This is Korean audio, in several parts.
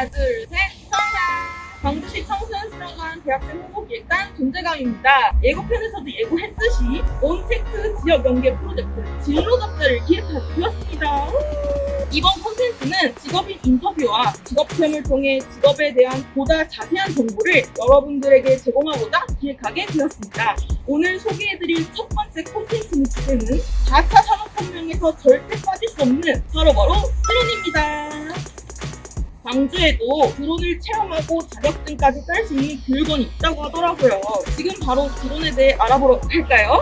하나, 둘, 셋, 청산! 광주시 청소년 수련관 대학생 홍보 기획단 존재감입니다. 예고편에서도 예고했듯이 온테크 지역 연계 프로젝트 진로 잡자를 기획하게 되었습니다. 이번 콘텐츠는 직업인 인터뷰와 직업 체험을 통해 직업에 대한 보다 자세한 정보를 여러분들에게 제공하고자 기획하게 되었습니다. 오늘 소개해드릴 첫 번째 콘텐츠는 주제는 4차 산업혁명에서 절대 빠질 수 없는 바로바로 드론입니다. 광주에도 드론을 체험하고 자격증까지 딸 수 있는 교육원이 있다고 하더라고요. 지금 바로 드론에 대해 알아보러 갈까요?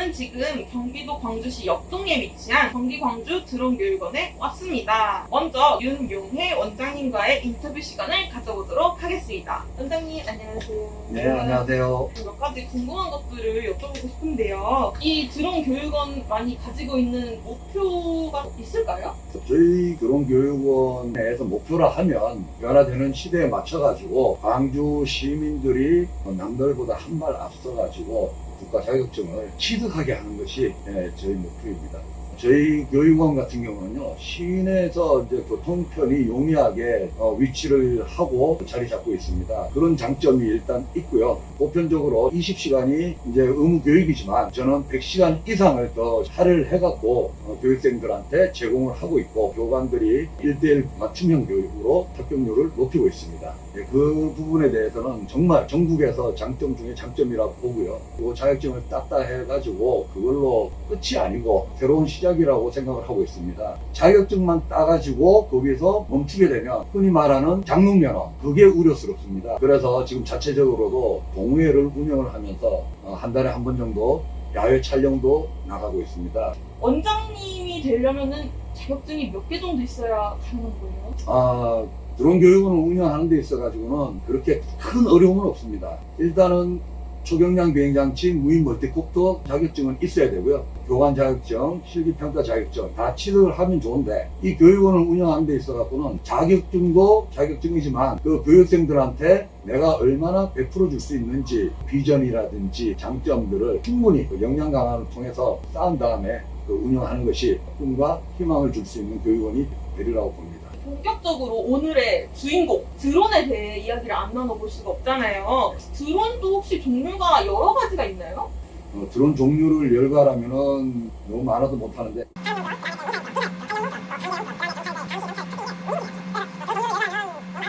저는 지금 경기도 광주시 역동에 위치한 경기광주 드론교육원에 왔습니다. 먼저 윤용혜 원장님과의 인터뷰 시간을 가져보도록 하겠습니다. 원장님 안녕하세요. 네, 안녕하세요. 몇 가지 궁금한 것들을 여쭤보고 싶은데요. 이 드론 교육원 많이 가지고 있는 목표가 있을까요? 저희 드론교육원에서 목표라 하면 변화되는 시대에 맞춰가지고 광주 시민들이 남들보다 한 발 앞서가지고 국가 자격증을 취득하게 하는 것이 예, 저희 목표입니다. 저희 교육원 같은 경우는요, 시내에서 이제 교통편이 용이하게 어, 위치를 하고 자리 잡고 있습니다. 그런 장점이 일단 있고요. 보편적으로 20시간이 이제 의무 교육이지만 저는 100시간 이상을 더 할애를 해갖고 어, 교육생들한테 제공을 하고 있고 교관들이 1대1 맞춤형 교육으로 합격률을 높이고 있습니다. 예, 그 부분에 대해서는 정말 전국에서 장점 중에 장점이라고 보고요. 그리고 자격증을 땄다 해가지고 그걸로 끝이 아니고 새로운 시작 이라고 생각을 하고 있습니다. 자격증만 따가지고 거기서 멈추게 되면 흔히 말하는 장롱면허 그게 우려스럽습니다. 그래서 지금 자체적으로도 동호회를 운영을 하면서 어, 한 달에 한 번 정도 야외 촬영도 나가고 있습니다. 원장님이 되려면은 자격증이 몇 개 정도 있어야 가능한 거예요? 아, 드론 교육원을 운영하는 데 있어가지고는 그렇게 큰 어려움은 없습니다. 일단은 초경량 비행장치 무인 멀티콥터 자격증은 있어야 되고요. 교관 자격증, 실기평가 자격증 다 취득을 하면 좋은데 이 교육원을 운영하는 데 있어 갖고는 자격증도 자격증이지만 그 교육생들한테 내가 얼마나 베풀어 줄 수 있는지 비전이라든지 장점들을 충분히 그 역량 강화를 통해서 쌓은 다음에 그 운영하는 것이 꿈과 희망을 줄 수 있는 교육원이 되리라고 봅니다. 본격적으로 오늘의 주인공 드론에 대해 이야기를 안 나눠볼 수가 없잖아요. 드론도 혹시 종류가 여러 가지가 있나요? 어, 드론 종류를 열거하라면은 너무 많아도 못하는데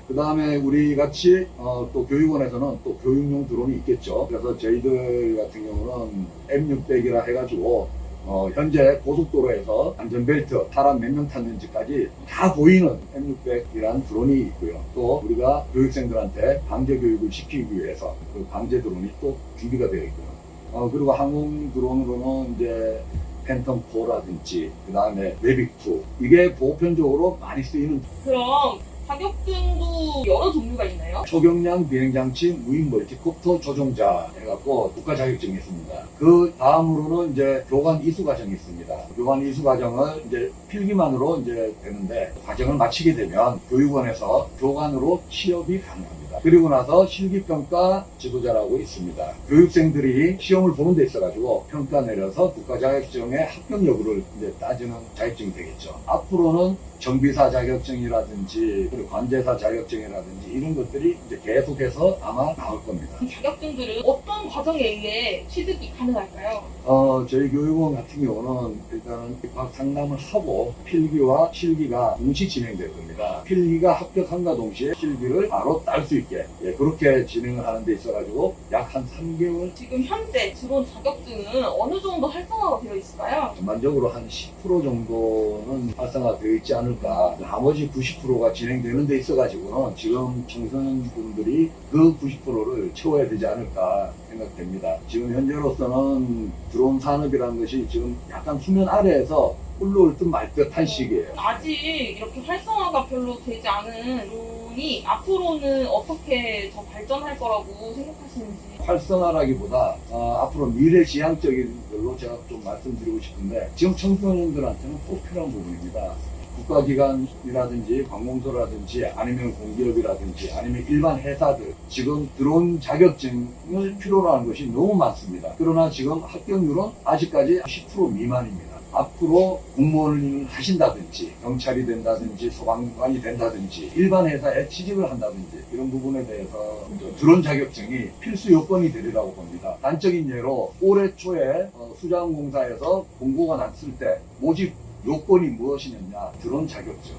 그 다음에 우리 같이 어, 또 교육원에서는 또 교육용 드론이 있겠죠. 그래서 저희들 같은 경우는 M600이라 해가지고 어, 현재 고속도로에서 안전벨트 사람 몇 명 탔는지까지 다 보이는 M600이라는 드론이 있고요. 또 우리가 교육생들한테 방제 교육을 시키기 위해서 그 방제 드론이 또 준비가 되어 있고요. 어, 그리고 항공 드론으로는 이제 팬텀 4라든지 그 다음에 매빅2 이게 보편적으로 많이 쓰이는 그럼 자격증도 여러 종류가 있나요? 초경량 비행장치 무인 멀티콥터 조종자 해갖고 국가 자격증이 있습니다. 그 다음으로는 이제 교관 이수 과정이 있습니다. 교관 이수 과정을 이제 필기만으로 이제 되는데 과정을 마치게 되면 교육원에서 교관으로 취업이 가능합니다. 그리고 나서 실기평가 지도자라고 있습니다. 교육생들이 시험을 보는 데 있어가지고 평가 내려서 국가 자격증의 합격 여부를 이제 따지는 자격증이 되겠죠. 앞으로는 정비사 자격증이라든지 그리고 관제사 자격증이라든지 이런 것들이 이제 계속해서 아마 나올 겁니다. 이 자격증들은 어떤 과정에 의해 취득이 가능할까요? 어, 저희 교육원 같은 경우는 일단은 입학 상담을 하고 필기와 실기가 동시 진행될 겁니다. 필기가 합격한과 동시에 실기를 바로 딸 수 있게 예, 그렇게 진행을 하는 데 있어가지고 약 한 3개월 지금 현재 드론 자격증은 어느 정도 활성화가 되어 있을까요? 전반적으로 한 10% 정도는 활성화되어 있지 않을 까. 나머지 90%가 진행되는 데 있어가지고는 지금 청소년분들이 그 90%를 채워야 되지 않을까 생각됩니다. 지금 현재로서는 드론 산업이라는 것이 지금 약간 수면 아래에서 올라올 듯 말 듯한 시기예요. 아직 이렇게 활성화가 별로 되지 않은 드론이 앞으로는 어떻게 더 발전할 거라고 생각하시는지 활성화라기보다 어, 앞으로 미래 지향적인 걸로 제가 좀 말씀드리고 싶은데 지금 청소년들한테는 꼭 필요한 부분입니다. 국가기관이라든지 관공서라든지 아니면 공기업이라든지 아니면 일반 회사들 지금 드론 자격증을 필요로 하는 것이 너무 많습니다. 그러나 지금 합격률은 아직까지 10% 미만입니다. 앞으로 공무원을 하신다든지 경찰이 된다든지 소방관이 된다든지 일반 회사에 취직을 한다든지 이런 부분에 대해서 드론 자격증이 필수 요건이 되리라고 봅니다. 단적인 예로 올해 초에 어, 수자원공사에서 공고가 났을 때 모집 요건이 무엇이냐냐 드론 자격증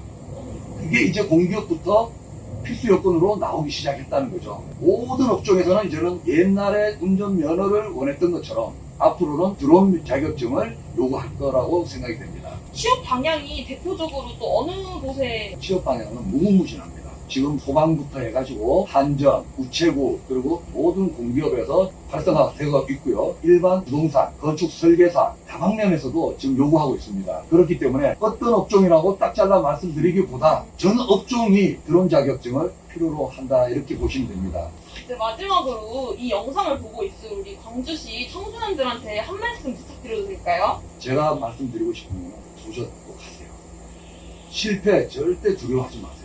그게 이제 공기업부터 필수 요건으로 나오기 시작했다는 거죠. 모든 업종에서는 이제는 옛날에 운전 면허를 원했던 것처럼 앞으로는 드론 자격증을 요구할 거라고 생각이 됩니다. 취업 방향이 대표적으로 또 어느 곳에 취업 방향은 무궁무진합니다. 지금 소방부터 해가지고 한전, 우체국 그리고 모든 공기업에서 활성화되고 있고요. 일반 부동산, 건축 설계사 다방면에서도 지금 요구하고 있습니다. 그렇기 때문에 어떤 업종이라고 딱 잘라 말씀드리기보다 전 업종이 드론 자격증을 필요로 한다 이렇게 보시면 됩니다. 이제 마지막으로 이 영상을 보고 있을 우리 광주시 청소년들한테 한 말씀 부탁드려도 될까요? 제가 말씀드리고 싶은 건 도전 꼭 하세요. 실패 절대 두려워하지 마세요.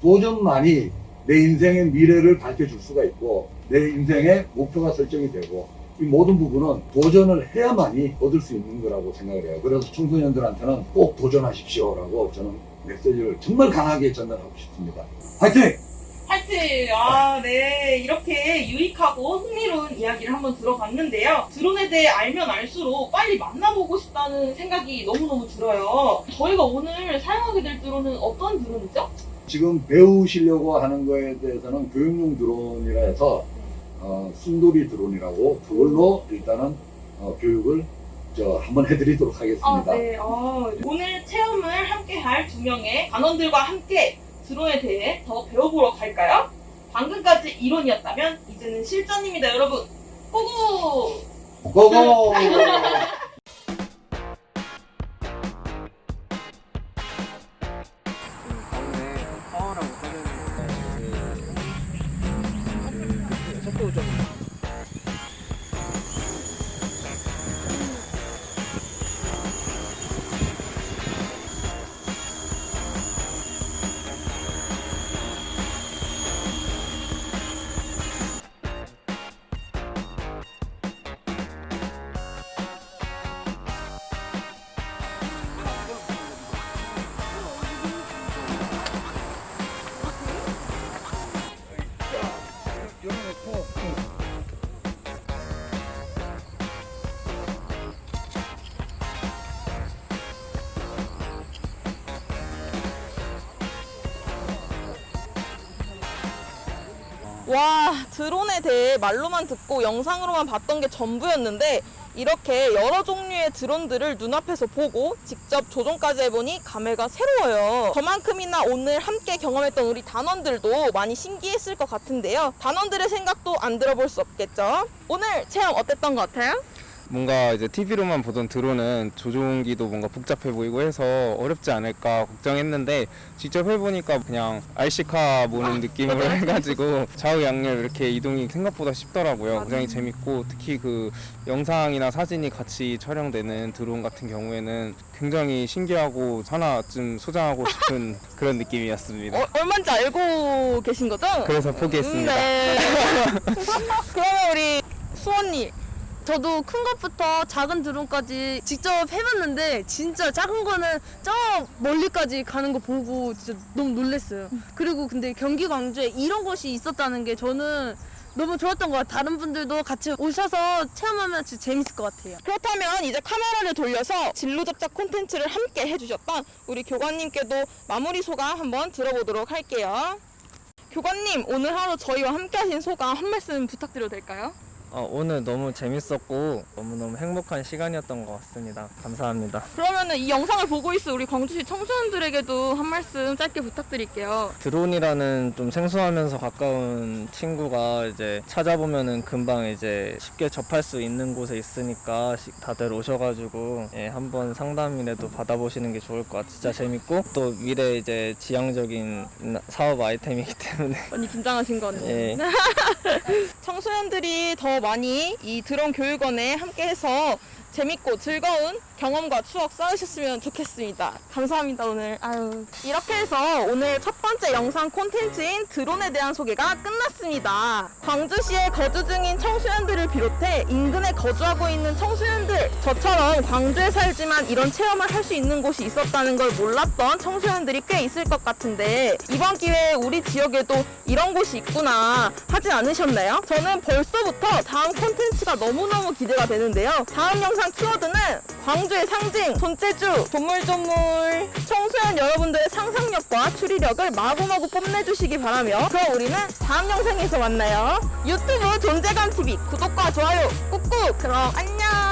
도전만이 내 인생의 미래를 밝혀줄 수가 있고 내 인생의 목표가 설정이 되고 이 모든 부분은 도전을 해야만이 얻을 수 있는 거라고 생각을 해요. 그래서 청소년들한테는 꼭 도전하십시오라고 저는 메시지를 정말 강하게 전달하고 싶습니다. 화이팅! 하여튼 아, 네. 이렇게 유익하고 흥미로운 이야기를 한번 들어봤는데요. 드론에 대해 알면 알수록 빨리 만나보고 싶다는 생각이 너무너무 들어요. 저희가 오늘 사용하게 될 드론은 어떤 드론이죠? 지금 배우시려고 하는 거에 대해서는 교육용 드론이라 해서 어, 순돌이 드론이라고 그걸로 일단은 어, 교육을 저 한번 해드리도록 아, 하겠습니다. 네. 아, 오늘 체험을 함께 할 두 명의 단원들과 함께 드론에 대해 더 배워보러 갈까요? 방금까지 이론이었다면 이제는 실전입니다, 여러분. 고고! 고고! 와, 드론에 대해 말로만 듣고 영상으로만 봤던 게 전부였는데 이렇게 여러 종류의 드론들을 눈앞에서 보고 직접 조종까지 해보니 감회가 새로워요. 저만큼이나 오늘 함께 경험했던 우리 단원들도 많이 신기했을 것 같은데요. 단원들의 생각도 안 들어볼 수 없겠죠? 오늘 체험 어땠던 것 같아요? 뭔가 이제 TV로만 보던 드론은 조종기도 뭔가 복잡해 보이고 해서 어렵지 않을까 걱정했는데 직접 해보니까 그냥 RC카 모는 느낌으로 해가지고 좌우양렬 이렇게 이동이 생각보다 쉽더라고요. 굉장히 재밌고 특히 그 영상이나 사진이 같이 촬영되는 드론 같은 경우에는 굉장히 신기하고 하나쯤 소장하고 싶은 그런 느낌이었습니다. 어, 얼마인지 알고 계신 거죠? 그래서 포기했습니다. 음, 네. 그러면 우리 수원님 저도 큰 것부터 작은 드론까지 직접 해봤는데 진짜 작은 거는 저 멀리까지 가는 거 보고 진짜 너무 놀랐어요. 그리고 근데 경기 광주에 이런 곳이 있었다는 게 저는 너무 좋았던 것 같아요. 다른 분들도 같이 오셔서 체험하면 진짜 재밌을 것 같아요. 그렇다면 이제 카메라를 돌려서 진로 접착 콘텐츠를 함께 해주셨던 우리 교관님께도 마무리 소감 한번 들어보도록 할게요. 교관님 오늘 하루 저희와 함께 하신 소감 한 말씀 부탁드려도 될까요? 어, 오늘 너무 재밌었고 너무너무 행복한 시간이었던 것 같습니다. 감사합니다. 그러면은 이 영상을 보고 있을 우리 광주시 청소년들에게도 한 말씀 짧게 부탁드릴게요. 드론이라는 좀 생소하면서 가까운 친구가 이제 찾아보면은 금방 이제 쉽게 접할 수 있는 곳에 있으니까 시- 다들 오셔가지고 예, 한번 상담이라도 받아보시는 게 좋을 것 같아요. 진짜 재밌고 또 미래 이제 지향적인 사업 아이템이기 때문에 많이 긴장하신 거 같네요. 예, 청소년들이 더 많이 이 드론 교육원에 함께해서 재밌고 즐거운 경험과 추억 쌓으셨으면 좋겠습니다. 감사합니다 오늘. 아유 이렇게 해서 오늘 첫 번째 영상 콘텐츠인 드론에 대한 소개가 끝났습니다. 광주시에 거주 중인 청소년들을 비롯해 인근에 거주하고 있는 청소년들 저처럼 광주에 살지만 이런 체험을 할 수 있는 곳이 있었다는 걸 몰랐던 청소년들이 꽤 있을 것 같은데 이번 기회에 우리 지역에도 이런 곳이 있구나 하진 않으셨나요? 저는 벌써부터 다음 콘텐츠가 너무너무 기대가 되는데요. 다음 영상 키워드는 광주의 상징 손재주 조물조물 청소년 여러분들의 상상력과 추리력을 마구마구 뽐내주시기 바라며 그럼 우리는 다음 영상에서 만나요. 유튜브 존재감 TV 구독과 좋아요 꾹꾹 그럼 안녕.